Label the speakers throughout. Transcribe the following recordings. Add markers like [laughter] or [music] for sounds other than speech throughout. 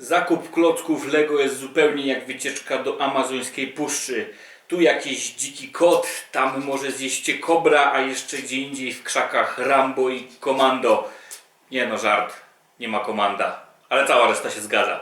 Speaker 1: Zakup klocków Lego jest zupełnie jak wycieczka do amazońskiej puszczy. Tu jakiś dziki kot, tam może zjeść kobra, a jeszcze gdzie indziej w krzakach Rambo i Komando. Nie no, żart. Nie ma komanda. Ale cała reszta się zgadza.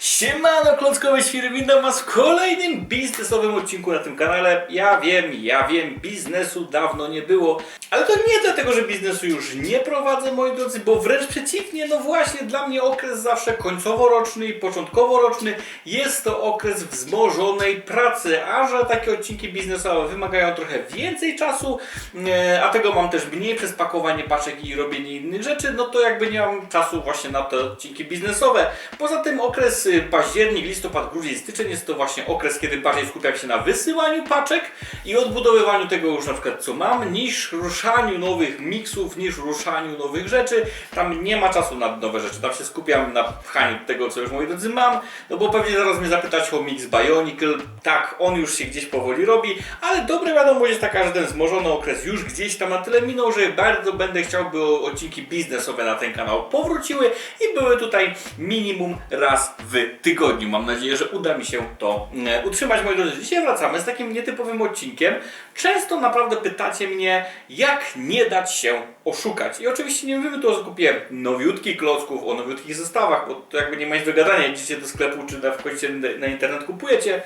Speaker 1: Siemano klockowe świry, witam was w kolejnym biznesowym odcinku na tym kanale. Ja wiem, ja wiem, biznesu dawno nie było, ale to nie dlatego, że biznesu już nie prowadzę, moi drodzy, bo wręcz przeciwnie, no właśnie dla mnie okres zawsze końcowo-roczny i początkowo-roczny jest to okres wzmożonej pracy, a że takie odcinki biznesowe wymagają trochę więcej czasu, e, a tego mam też mniej przez pakowanie paczek i robienie innych rzeczy, no to jakby nie mam czasu właśnie na te odcinki biznesowe. Poza tym okres y, październik, listopad, grudzień, styczeń jest to właśnie okres, kiedy bardziej skupiam się na wysyłaniu paczek i odbudowywaniu tego już na przykład co mam, niż ruszaniu nowych miksów, niż ruszaniu nowych rzeczy. Tam nie ma czasu na nowe rzeczy, tam się skupiam na pchaniu tego, co już moi drodzy mam, no bo pewnie zaraz mnie zapytacie o mix Bionicle. Tak, on już się gdzieś powoli robi, ale dobra wiadomość jest taka, że ten wzmożony okres już gdzieś tam na tyle minął, że bardzo będę chciał, by odcinki biznesowe na ten kanał powróciły i były tutaj minimum raz w tygodniu. Mam nadzieję, że uda mi się to e, utrzymać, moi drodzy. Dzisiaj wracamy z takim nietypowym odcinkiem. Często naprawdę pytacie mnie, jak nie dać się oszukać. I oczywiście nie mówimy tu o zakupie nowiutkich klocków, o nowiutkich zestawach, bo to jakby nie ma nic do gadania. Idziecie do sklepu, czy na, wchodzicie na internet, kupujecie.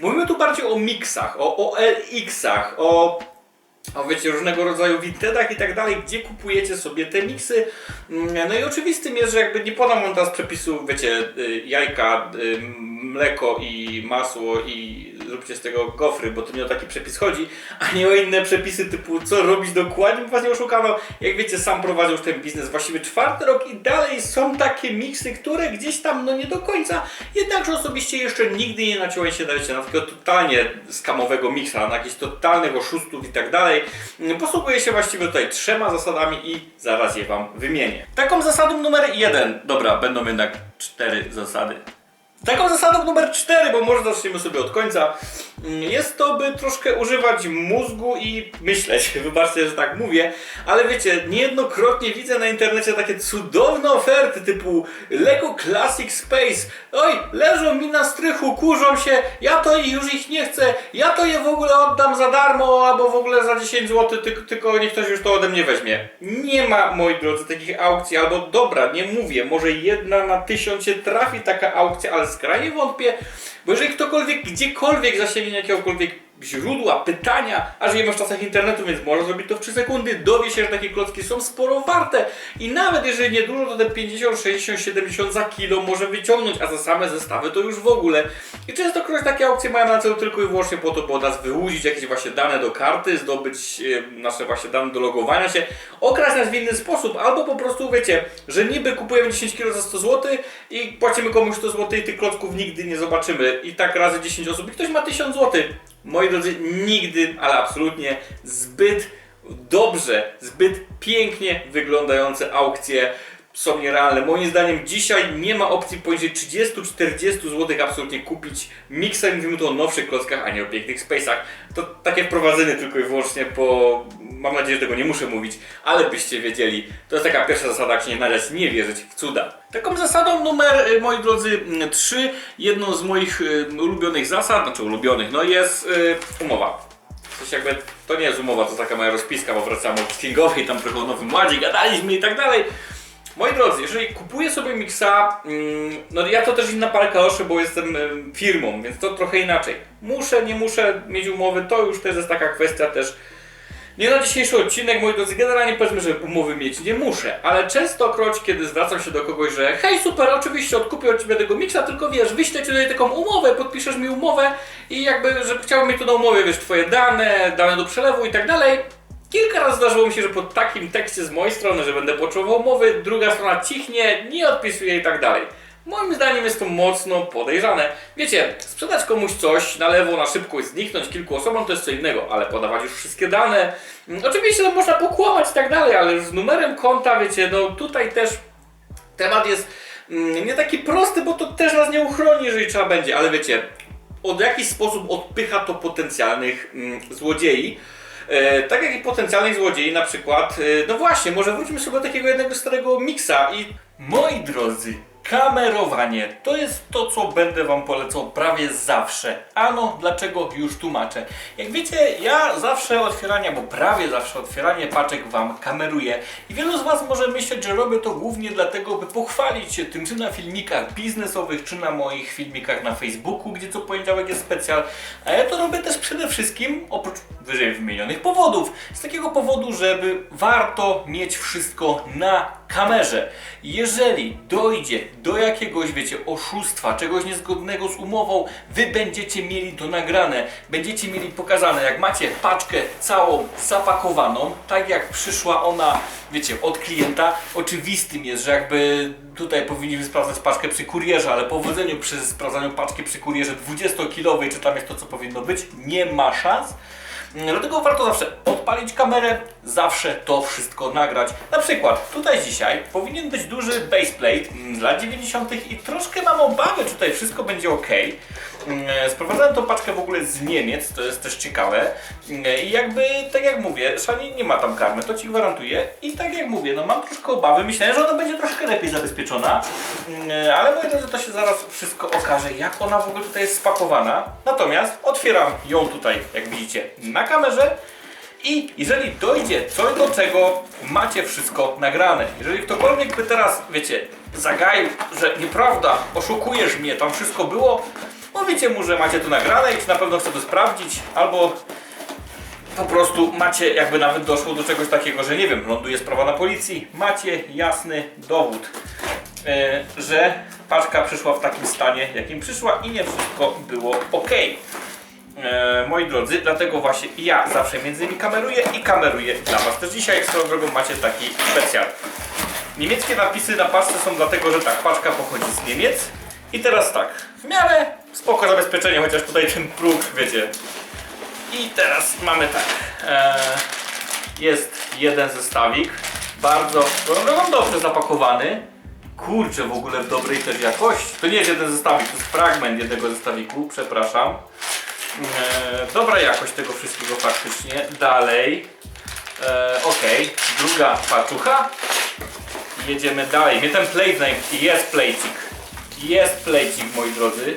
Speaker 1: Mówimy tu bardziej o miksach, o o o wiecie, różnego rodzaju wintedach i tak dalej, gdzie kupujecie sobie te miksy. Mm, No i oczywistym jest, że jakby nie podam wam teraz przepisu, wiecie, y, jajka, y, mleko i masło i zróbcie z tego gofry, bo to nie o taki przepis chodzi, a nie o inne przepisy typu co robić dokładnie, bo was nie oszukano. Jak wiecie, sam prowadzę już ten biznes właściwie czwarty rok i dalej są takie miksy, które gdzieś tam, no nie do końca, jednakże osobiście jeszcze nigdy nie naciąłem się, wiecie, na takiego totalnie skamowego miksa, na jakichś totalnych oszustów i tak dalej. Posługuję się właściwie tutaj trzema zasadami i zaraz je wam wymienię. Taką zasadą numer jeden, dobra, będą jednak cztery zasady. Taką zasadą numer 4, bo może zaczniemy sobie od końca, mm, jest to, by troszkę używać mózgu i myśleć. [laughs] Wybaczcie, że tak mówię, ale wiecie, niejednokrotnie widzę na internecie takie cudowne oferty typu Lego Classic Space. Oj, leżą mi na strychu, kurzą się, ja to i już ich nie chcę, ja to je w ogóle oddam za darmo albo w ogóle za 10 zł, tylko, tylko niech ktoś już to ode mnie weźmie. Nie ma, moi drodzy, takich aukcji, albo dobra, nie mówię, może jedna na tysiąc się trafi taka aukcja, ale skrajnie wątpię, bo jeżeli ktokolwiek gdziekolwiek zasięgnie jakiegokolwiek źródła, pytania, a żyjemy w czasach internetu, więc może zrobić to w 3 sekundy, dowie się, że takie klocki są sporo warte i nawet jeżeli nie dużo, to te 50, 60, 70 za kilo może wyciągnąć, a za same zestawy to już w ogóle. I częstokroć takie aukcje mają na celu tylko i wyłącznie po to, by od nas wyłudzić jakieś właśnie dane do karty, zdobyć e, nasze właśnie dane do logowania się, okraść nas w inny sposób, albo po prostu wiecie, że niby kupujemy 10 kg za 100 zł i płacimy komuś 100 zł i tych klocków nigdy nie zobaczymy. I tak razy 10 osób i ktoś ma 1000 zł. Moi drodzy, nigdy, ale absolutnie zbyt dobrze, zbyt pięknie wyglądające aukcje są nierealne. Moim zdaniem dzisiaj nie ma opcji poniżej 30-40 zł absolutnie kupić miksa, mówimy tu o nowszych klockach, a nie o pięknych space'ach. To takie wprowadzenie tylko i wyłącznie, bo mam nadzieję, że tego nie muszę mówić, ale byście wiedzieli. To jest taka pierwsza zasada, jak się nie nadać, nie wierzyć w cuda. Taką zasadą numer, y, moi drodzy, 3, jedną z moich y, ulubionych zasad, znaczy ulubionych, no jest y, umowa. Coś jakby, to nie jest umowa, to taka moja rozpiska, bo wracamy od Kingowej, tam trochę o Nowym Ładzie gadaliśmy i tak dalej. Moi drodzy, jeżeli kupuję sobie miksa, mm, no ja to też inna parka oszy, bo jestem em, firmą, więc to trochę inaczej. Muszę, nie muszę mieć umowy, to już też jest taka kwestia też nie na dzisiejszy odcinek, moi drodzy, generalnie powiedzmy, że umowy mieć nie muszę, ale częstokroć, kiedy zwracam się do kogoś, że hej super, oczywiście odkupię od Ciebie tego miksa, tylko wiesz, wyślę Ci tutaj taką umowę, podpiszesz mi umowę i jakby, że chciałbym mieć tu na umowie, wiesz, Twoje dane, dane do przelewu i tak dalej. Kilka razy zdarzyło mi się, że po takim tekście z mojej strony, że będę potrzebował umowy, druga strona cichnie, nie odpisuje i tak dalej. Moim zdaniem jest to mocno podejrzane. Wiecie, sprzedać komuś coś na lewo, na szybko i zniknąć kilku osobom to jest co innego, ale podawać już wszystkie dane. Mm, Oczywiście to można pokłamać i tak dalej, ale już z numerem konta, wiecie, no tutaj też temat jest mm, nie taki prosty, bo to też nas nie uchroni, jeżeli trzeba będzie, ale wiecie, od jakiś sposób odpycha to potencjalnych mm, złodziei. E, tak jak i potencjalnych złodziei na przykład. E, no właśnie, może wróćmy sobie do takiego jednego starego miksa i moi drodzy, kamerowanie to jest to, co będę Wam polecał prawie zawsze. Ano, dlaczego już tłumaczę. Jak wiecie, ja zawsze otwieranie, bo prawie zawsze otwieranie paczek Wam kameruję. I wielu z Was może myśleć, że robię to głównie dlatego, by pochwalić się tym, czy na filmikach biznesowych, czy na moich filmikach na Facebooku, gdzie co poniedziałek jest specjal. A ja to robię też przede wszystkim, oprócz wyżej wymienionych powodów, z takiego powodu, żeby warto mieć wszystko na kamerze. Jeżeli dojdzie do jakiegoś, wiecie, oszustwa, czegoś niezgodnego z umową, wy będziecie mieli to nagrane, będziecie mieli pokazane, jak macie paczkę całą zapakowaną, tak jak przyszła ona, wiecie, od klienta. Oczywistym jest, że jakby tutaj powinniśmy sprawdzać paczkę przy kurierze, ale powodzeniu przy sprawdzaniu paczki przy kurierze 20-kilowej, czy tam jest to, co powinno być, nie ma szans. Dlatego warto zawsze odpalić kamerę, zawsze to wszystko nagrać. Na przykład tutaj dzisiaj powinien być duży baseplate mm, z lat 90. i troszkę mam obawy, czy tutaj wszystko będzie ok. Mm, Sprowadzałem tą paczkę w ogóle z Niemiec, to jest też ciekawe. Mm, I jakby, tak jak mówię, Szani nie ma tam karmy, to Ci gwarantuję. I tak jak mówię, no mam troszkę obawy, myślałem, że ona będzie troszkę lepiej zabezpieczona. Mm, Ale moi drodzy, to się zaraz wszystko okaże, jak ona w ogóle tutaj jest spakowana. Natomiast otwieram ją tutaj, jak widzicie, na kamerze. I jeżeli dojdzie coś do czego, macie wszystko nagrane. Jeżeli ktokolwiek by teraz, wiecie, zagaił, że nieprawda, oszukujesz mnie, tam wszystko było, powiecie mu, że macie to nagrane i czy na pewno chce to sprawdzić, albo po prostu macie, jakby nawet doszło do czegoś takiego, że nie wiem, ląduje sprawa na policji, macie jasny dowód, e, że paczka przyszła w takim stanie, jakim przyszła i nie wszystko było ok. E, moi drodzy, dlatego właśnie ja zawsze między innymi kameruję i kameruję dla Was. Też dzisiaj swoją drogą macie taki specjal. Niemieckie napisy na paczce są dlatego, że tak, paczka pochodzi z Niemiec. I teraz tak, w miarę spoko zabezpieczenie, chociaż tutaj ten próg, wiecie. I teraz mamy tak, e, jest jeden zestawik, bardzo, drogą dobrze zapakowany. Kurczę, w ogóle w dobrej też jakości. To nie jest jeden zestawik, to jest fragment jednego zestawiku, przepraszam. E, dobra jakość tego wszystkiego faktycznie. Dalej. E, ok, druga paczucha. Jedziemy dalej. Mnie ten plate jest plecik. Jest plecik, moi drodzy.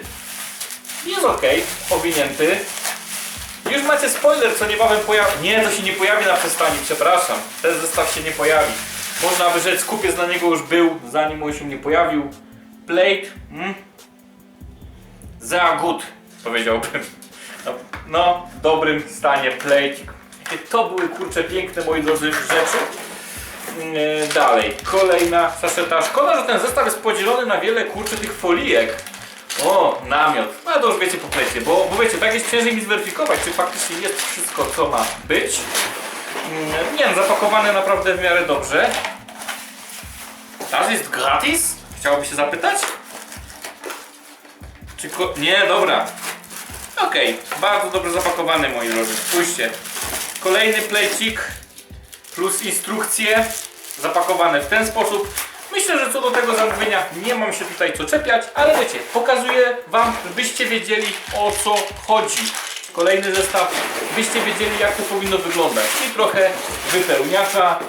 Speaker 1: Jest ok, owinięty. Już macie spoiler, co niebawem pojawi. Nie, to się nie pojawi na przystani, przepraszam. Ten zestaw się nie pojawi. Można by rzec, kupiec na niego już był, zanim on się nie pojawił. Plate. Mm. Za good, powiedziałbym. No, no, w dobrym stanie plejcik. To były kurcze piękne moi drodzy rzeczy. Yy, dalej, kolejna saszeta. Szkoda, że ten zestaw jest podzielony na wiele kurczy tych folijek. O, namiot. No to już wiecie po plecie, bo, bo wiecie, tak jest ciężej mi zweryfikować, czy faktycznie jest wszystko, co ma być. Yy, nie wiem, zapakowane naprawdę w miarę dobrze. Das jest gratis? Chciałoby się zapytać? Czy ko- Nie, dobra. Okej, bardzo dobrze zapakowany moi drodzy. Spójrzcie. Kolejny plecik plus instrukcje zapakowane w ten sposób. Myślę, że co do tego zamówienia nie mam się tutaj co czepiać, ale wiecie, pokazuję wam, żebyście wiedzieli o co chodzi. Kolejny zestaw, byście wiedzieli jak to powinno wyglądać. I trochę wypełniacza.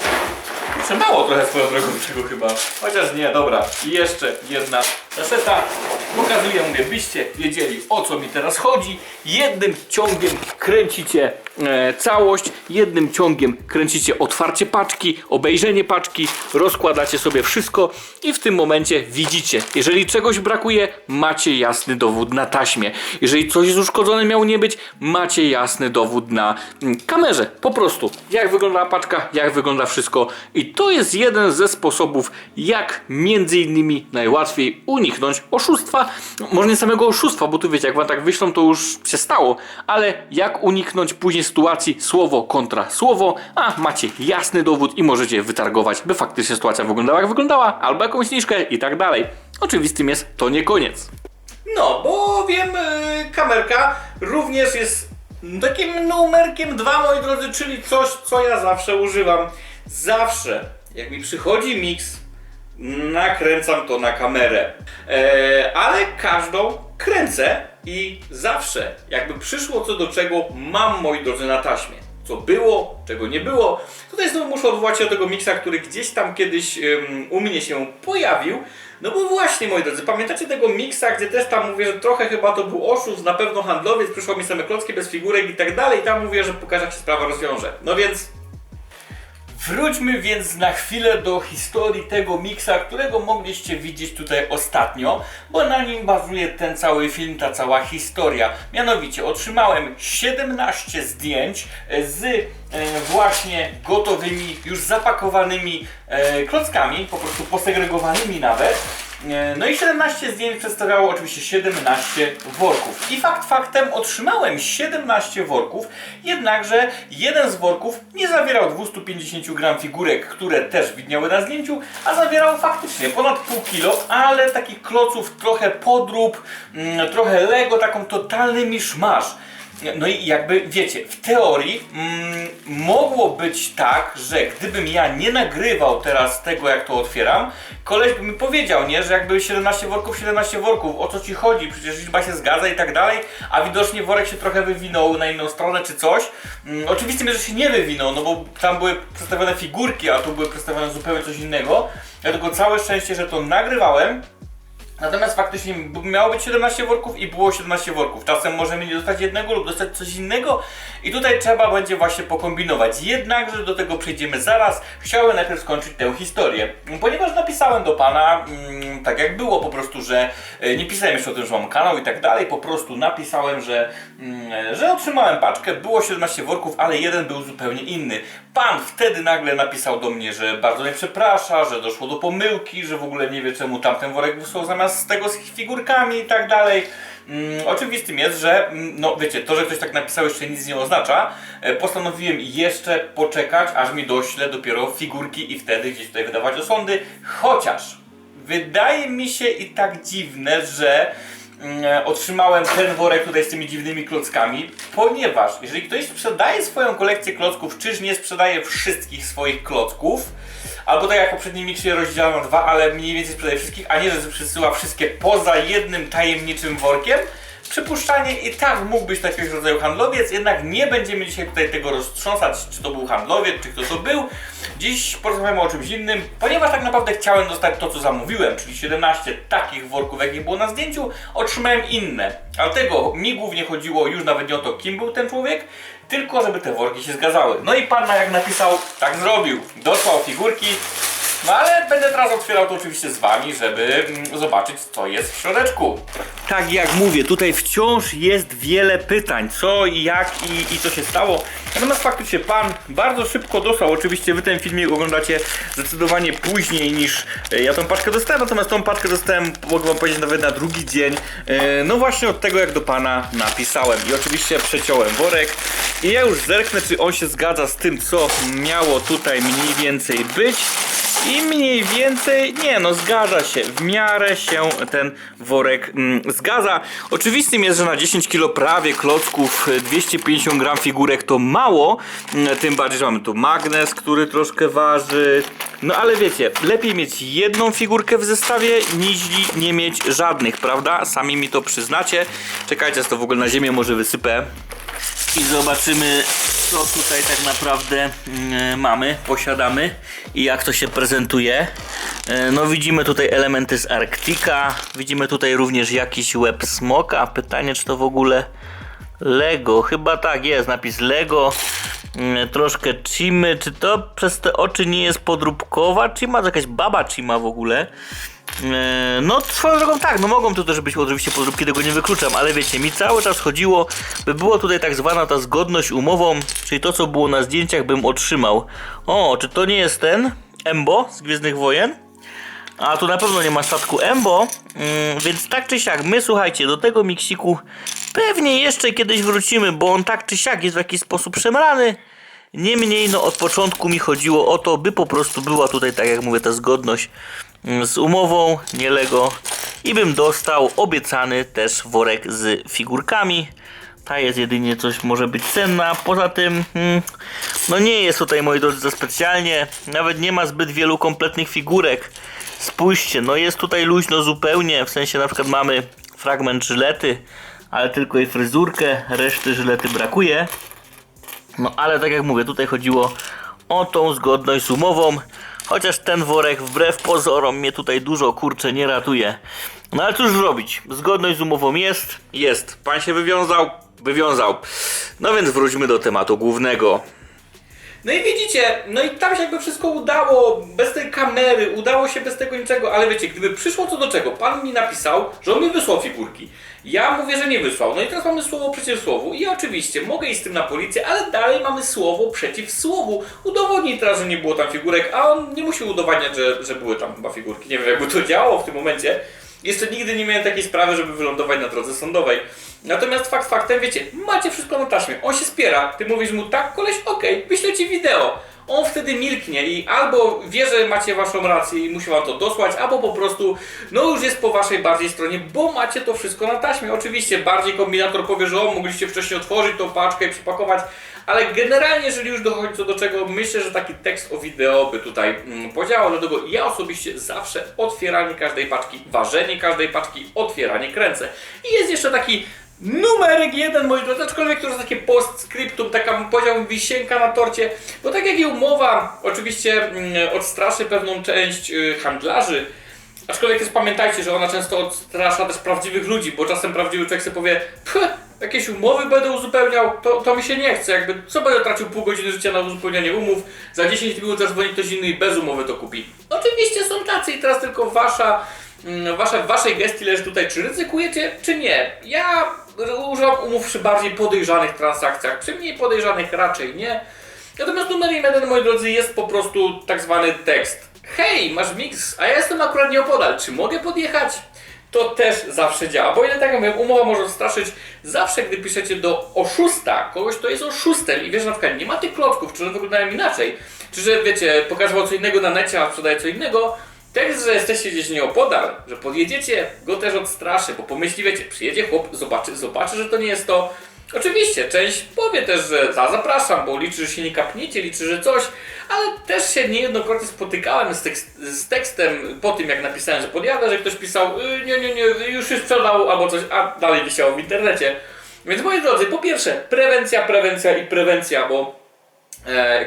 Speaker 1: Kurczę, mało trochę swoją drogą tego chyba. Chociaż nie, dobra. I jeszcze jedna reseta. Pokazuję, mówię, byście wiedzieli o co mi teraz chodzi. Jednym ciągiem kręcicie e, całość, jednym ciągiem kręcicie otwarcie paczki, obejrzenie paczki, rozkładacie sobie wszystko i w tym momencie widzicie, jeżeli czegoś brakuje, macie jasny dowód na taśmie. Jeżeli coś jest uszkodzone miało nie być, macie jasny dowód na mm, kamerze. Po prostu, jak wygląda paczka, jak wygląda wszystko i to jest jeden ze sposobów, jak między innymi najłatwiej uniknąć oszustwa. Może nie samego oszustwa, bo tu wiecie, jak wam tak wyślą, to już się stało, ale jak uniknąć później sytuacji słowo kontra słowo, a macie jasny dowód i możecie wytargować, by faktycznie sytuacja wyglądała jak wyglądała, albo jakąś niżkę i tak dalej. Oczywistym jest, to nie koniec. No, bo wiem, yy, kamerka również jest takim numerkiem 2, moi drodzy, czyli coś, co ja zawsze używam. Zawsze, jak mi przychodzi miks, nakręcam to na kamerę. E, ale każdą kręcę i zawsze, jakby przyszło co do czego, mam moi drodzy na taśmie. co było, czego nie było. Tutaj znowu muszę odwołać się do tego miksa, który gdzieś tam kiedyś ym, u mnie się pojawił. No bo właśnie, moi drodzy, pamiętacie tego miksa, gdzie też tam mówię, że trochę chyba to był oszust, na pewno handlowiec, przyszło mi same klocki bez figurek i tak dalej, tam mówię, że pokażę jak się sprawa rozwiąże. No więc Wróćmy więc na chwilę do historii tego miksa, którego mogliście widzieć tutaj ostatnio, bo na nim bazuje ten cały film, ta cała historia. Mianowicie otrzymałem 17 zdjęć e, z e, właśnie gotowymi, już zapakowanymi e, klockami, po prostu posegregowanymi nawet. E, No i 17 zdjęć przedstawiało oczywiście 17 worków. I fakt faktem otrzymałem 17 worków, jednakże jeden z worków nie zawierał 250 gram figurek, które też widniały na zdjęciu, a zawierał faktycznie ponad pół kilo, ale takich kloców trochę podrób, mm, trochę Lego, taką totalny miszmasz. No i jakby wiecie, w teorii mm, mogło być tak, że gdybym ja nie nagrywał teraz tego, jak to otwieram, koleś by mi powiedział, nie, że jakby 17 worków, 17 worków, o co ci chodzi, przecież liczba się zgadza i tak dalej, a widocznie worek się trochę wywinął na inną stronę czy coś. Mm, oczywiście że się nie wywinął, no bo tam były przedstawione figurki, a tu były przedstawione zupełnie coś innego. Dlatego całe szczęście, że to nagrywałem. Natomiast faktycznie miało być 17 worków i było 17 worków. Czasem możemy nie dostać jednego lub dostać coś innego i tutaj trzeba będzie właśnie pokombinować. Jednakże do tego przejdziemy zaraz. Chciałem najpierw skończyć tę historię, ponieważ napisałem do pana, mm, tak jak było po prostu, że e, nie pisałem jeszcze o tym, że mam kanał i tak dalej, po prostu napisałem, że, mm, że otrzymałem paczkę, było 17 worków, ale jeden był zupełnie inny. Pan wtedy nagle napisał do mnie, że bardzo mnie przeprasza, że doszło do pomyłki, że w ogóle nie wie czemu tamten worek wysłał zamiast tego z figurkami i tak dalej. Mm, oczywistym jest, że mm, no wiecie, to, że ktoś tak napisał jeszcze nic nie oznacza. E, Postanowiłem jeszcze poczekać, aż mi dośle dopiero figurki i wtedy gdzieś tutaj wydawać osądy. Chociaż wydaje mi się i tak dziwne, że otrzymałem ten worek tutaj z tymi dziwnymi klockami, ponieważ jeżeli ktoś sprzedaje swoją kolekcję klocków, czyż nie sprzedaje wszystkich swoich klocków, albo tak jak w poprzednim miksie rozdziela na dwa, ale mniej więcej sprzedaje wszystkich, a nie, że przesyła wszystkie poza jednym tajemniczym workiem, Przypuszczalnie i tak mógł być takiego rodzaju handlowiec, jednak nie będziemy dzisiaj tutaj tego roztrząsać, czy to był handlowiec, czy kto to był. Dziś porozmawiamy o czymś innym, ponieważ tak naprawdę chciałem dostać to, co zamówiłem, czyli 17 takich worków, jak nie było na zdjęciu, otrzymałem inne. Dlatego mi głównie chodziło już nawet nie o to, kim był ten człowiek, tylko żeby te worki się zgadzały. No i pan jak napisał, tak zrobił. Dosłał figurki, no ale będę teraz otwierał to oczywiście z wami, żeby mm, zobaczyć co jest w środeczku. Tak jak mówię, tutaj wciąż jest wiele pytań, co i jak i, i co się stało. Natomiast faktycznie pan bardzo szybko dostał. Oczywiście wy ten filmik oglądacie zdecydowanie później niż e, ja tą paczkę dostałem, natomiast tą paczkę dostałem, mogę wam powiedzieć, nawet na drugi dzień. E, No właśnie od tego jak do pana napisałem. I oczywiście przeciąłem worek. I ja już zerknę, czy on się zgadza z tym, co miało tutaj mniej więcej być. I mniej więcej, nie no, zgadza się, w miarę się ten worek mm, zgadza. Oczywistym jest, że na 10 kg prawie klocków, y, 250 gram figurek to mało, mm, tym bardziej, że mamy tu magnes, który troszkę waży. No ale wiecie, lepiej mieć jedną figurkę w zestawie, niż nie mieć żadnych, prawda? Sami mi to przyznacie. Czekajcie, to w ogóle na ziemię może wysypę. I zobaczymy, co tutaj tak naprawdę mm, mamy, posiadamy i jak to się prezentuje. E, No widzimy tutaj elementy z Arktika, widzimy tutaj również jakiś łeb smoka. Pytanie, czy to w ogóle Lego? Chyba tak jest, napis Lego. Mm, Troszkę Chimy, czy to przez te oczy nie jest podróbkowa Chima? To jakaś baba Chima w ogóle. E, No, swoją drogą tak, no mogą to też być oczywiście podróbki, tego nie wykluczam, ale wiecie, mi cały czas chodziło, by było tutaj tak zwana ta zgodność umową, czyli to, co było na zdjęciach, bym otrzymał. O, czy to nie jest ten Embo z Gwiezdnych Wojen? A tu na pewno nie ma statku Embo, mm, więc tak czy siak, my słuchajcie, do tego miksiku pewnie jeszcze kiedyś wrócimy, bo on tak czy siak jest w jakiś sposób przemrany. Niemniej, no od początku mi chodziło o to, by po prostu była tutaj, tak jak mówię, ta zgodność z umową, nie Lego i bym dostał obiecany też worek z figurkami. Ta jest jedynie coś może być cenna, poza tym mm, no nie jest tutaj moi drodzy za specjalnie, nawet nie ma zbyt wielu kompletnych figurek. Spójrzcie, no jest tutaj luźno zupełnie, w sensie na przykład mamy fragment żylety, ale tylko jej fryzurkę, reszty żylety brakuje.
Speaker 2: No ale tak jak mówię, tutaj chodziło o tą zgodność z umową. Chociaż ten worek wbrew pozorom mnie tutaj dużo kurczę nie ratuje. No ale cóż zrobić? Zgodność z umową jest, jest. Pan się wywiązał, wywiązał. No więc wróćmy do tematu głównego.
Speaker 1: No i widzicie, no i tam się jakby wszystko udało, bez tej kamery, udało się bez tego niczego, ale wiecie, gdyby przyszło co do czego, pan mi napisał, że on mi wysłał figurki. Ja mówię, że nie wysłał. No i teraz mamy słowo przeciw słowu. I oczywiście mogę iść z tym na policję, ale dalej mamy słowo przeciw słowu. Udowodnij teraz, że nie było tam figurek, a on nie musi udowadniać, że, że były tam chyba figurki. Nie wiem, jakby to działało w tym momencie. Jeszcze nigdy nie miałem takiej sprawy, żeby wylądować na drodze sądowej. Natomiast fakt faktem, wiecie, macie wszystko na taśmie. On się spiera, ty mówisz mu tak, koleś, okej, wyślę ci wideo. On wtedy milknie i albo wie, że macie waszą rację i musi wam to dosłać, albo po prostu, no już jest po waszej bardziej stronie, bo macie to wszystko na taśmie. Oczywiście bardziej kombinator powie, że o, mogliście wcześniej otworzyć tą paczkę i przypakować, ale generalnie, jeżeli już dochodzi co do czego, myślę, że taki tekst o wideo by tutaj mm, podziałał, dlatego ja osobiście zawsze otwieranie każdej paczki, ważenie każdej paczki, otwieranie kręcę. I jest jeszcze taki numerek jeden, moi drodzy, aczkolwiek to jest takie postscriptum, taka powiedziałbym wisienka na torcie, bo tak jak i umowa oczywiście mm, odstraszy pewną część y, handlarzy, aczkolwiek też pamiętajcie, że ona często odstrasza też prawdziwych ludzi, bo czasem prawdziwy człowiek sobie powie, "Pch, jakieś umowy będę uzupełniał, to, to mi się nie chce, jakby co będę tracił pół godziny życia na uzupełnianie umów, za 10 minut zadzwoni ktoś inny i bez umowy to kupi. Oczywiście są tacy i teraz tylko wasza Mm, Wasza, waszej gestii leży tutaj, czy ryzykujecie, czy nie. Ja używam umów przy bardziej podejrzanych transakcjach, przy mniej podejrzanych raczej nie. Natomiast numer jeden, moi drodzy, jest po prostu tak zwany tekst. Hej, masz mix, a ja jestem akurat nieopodal, czy mogę podjechać? To też zawsze działa, bo ile tak mówię, umowa może straszyć zawsze, gdy piszecie do oszusta, kogoś, kto jest oszustem i wiesz, że na przykład nie ma tych klocków, czy one wyglądają inaczej, czy że wiecie, pokaże wam co innego na necie, a sprzedaje co innego, Tekst, że jesteście gdzieś nieopodal, że podjedziecie, go też odstraszy, bo pomyśli, wiecie, przyjedzie chłop, zobaczy, zobaczy, że to nie jest to. Oczywiście, część powie też, że za, zapraszam, bo liczy, że się nie kapniecie, liczy, że coś, ale też się niejednokrotnie spotykałem z, tekst, z tekstem po tym, jak napisałem, że podjadę, że ktoś pisał, y, nie, nie, nie, już się sprzedał, albo coś, a dalej wisiało w internecie. Więc moi drodzy, po pierwsze, prewencja, prewencja i prewencja, bo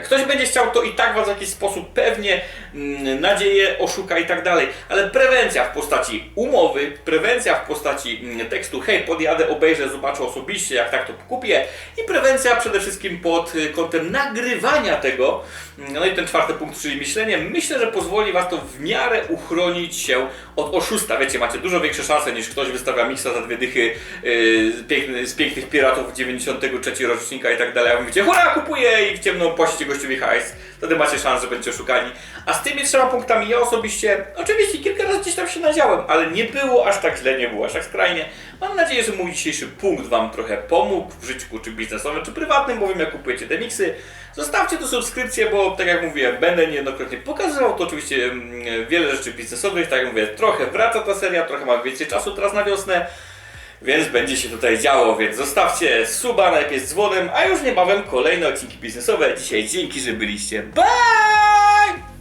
Speaker 1: Ktoś będzie chciał to i tak was w jakiś sposób pewnie mm, nadzieję oszuka i tak dalej, ale prewencja w postaci umowy, prewencja w postaci mm, tekstu hej, podjadę, obejrzę, zobaczę osobiście, jak tak to kupię. I prewencja przede wszystkim pod y, kątem nagrywania tego. No i ten czwarty punkt, czyli myślenie, myślę, że pozwoli was to w miarę uchronić się od oszusta. Wiecie, macie dużo większe szanse niż ktoś wystawia miksa za dwie dychy yy, z, piękny, z pięknych piratów 93 rocznika i tak dalej, a mówicie hurra, kupuję! I w ciemno pościcie gościowi hajs. Wtedy macie szansę, że będziecie oszukani. A z tymi trzema punktami ja osobiście, oczywiście kilka razy gdzieś tam się nadziałem, ale nie było aż tak źle, nie było aż tak skrajnie. Mam nadzieję, że mój dzisiejszy punkt Wam trochę pomógł w życiu czy biznesowym, czy prywatnym, bowiem jak kupujecie te miksy. Zostawcie tu subskrypcję, bo tak jak mówiłem, będę niejednokrotnie pokazywał to oczywiście mm, wiele rzeczy biznesowych, tak jak mówię, trochę wraca ta seria, trochę mam więcej czasu teraz na wiosnę. Więc będzie się tutaj działo, więc zostawcie suba najpierw z dzwonem, a już niebawem kolejne odcinki biznesowe. Dzisiaj dzięki, że byliście. Bye!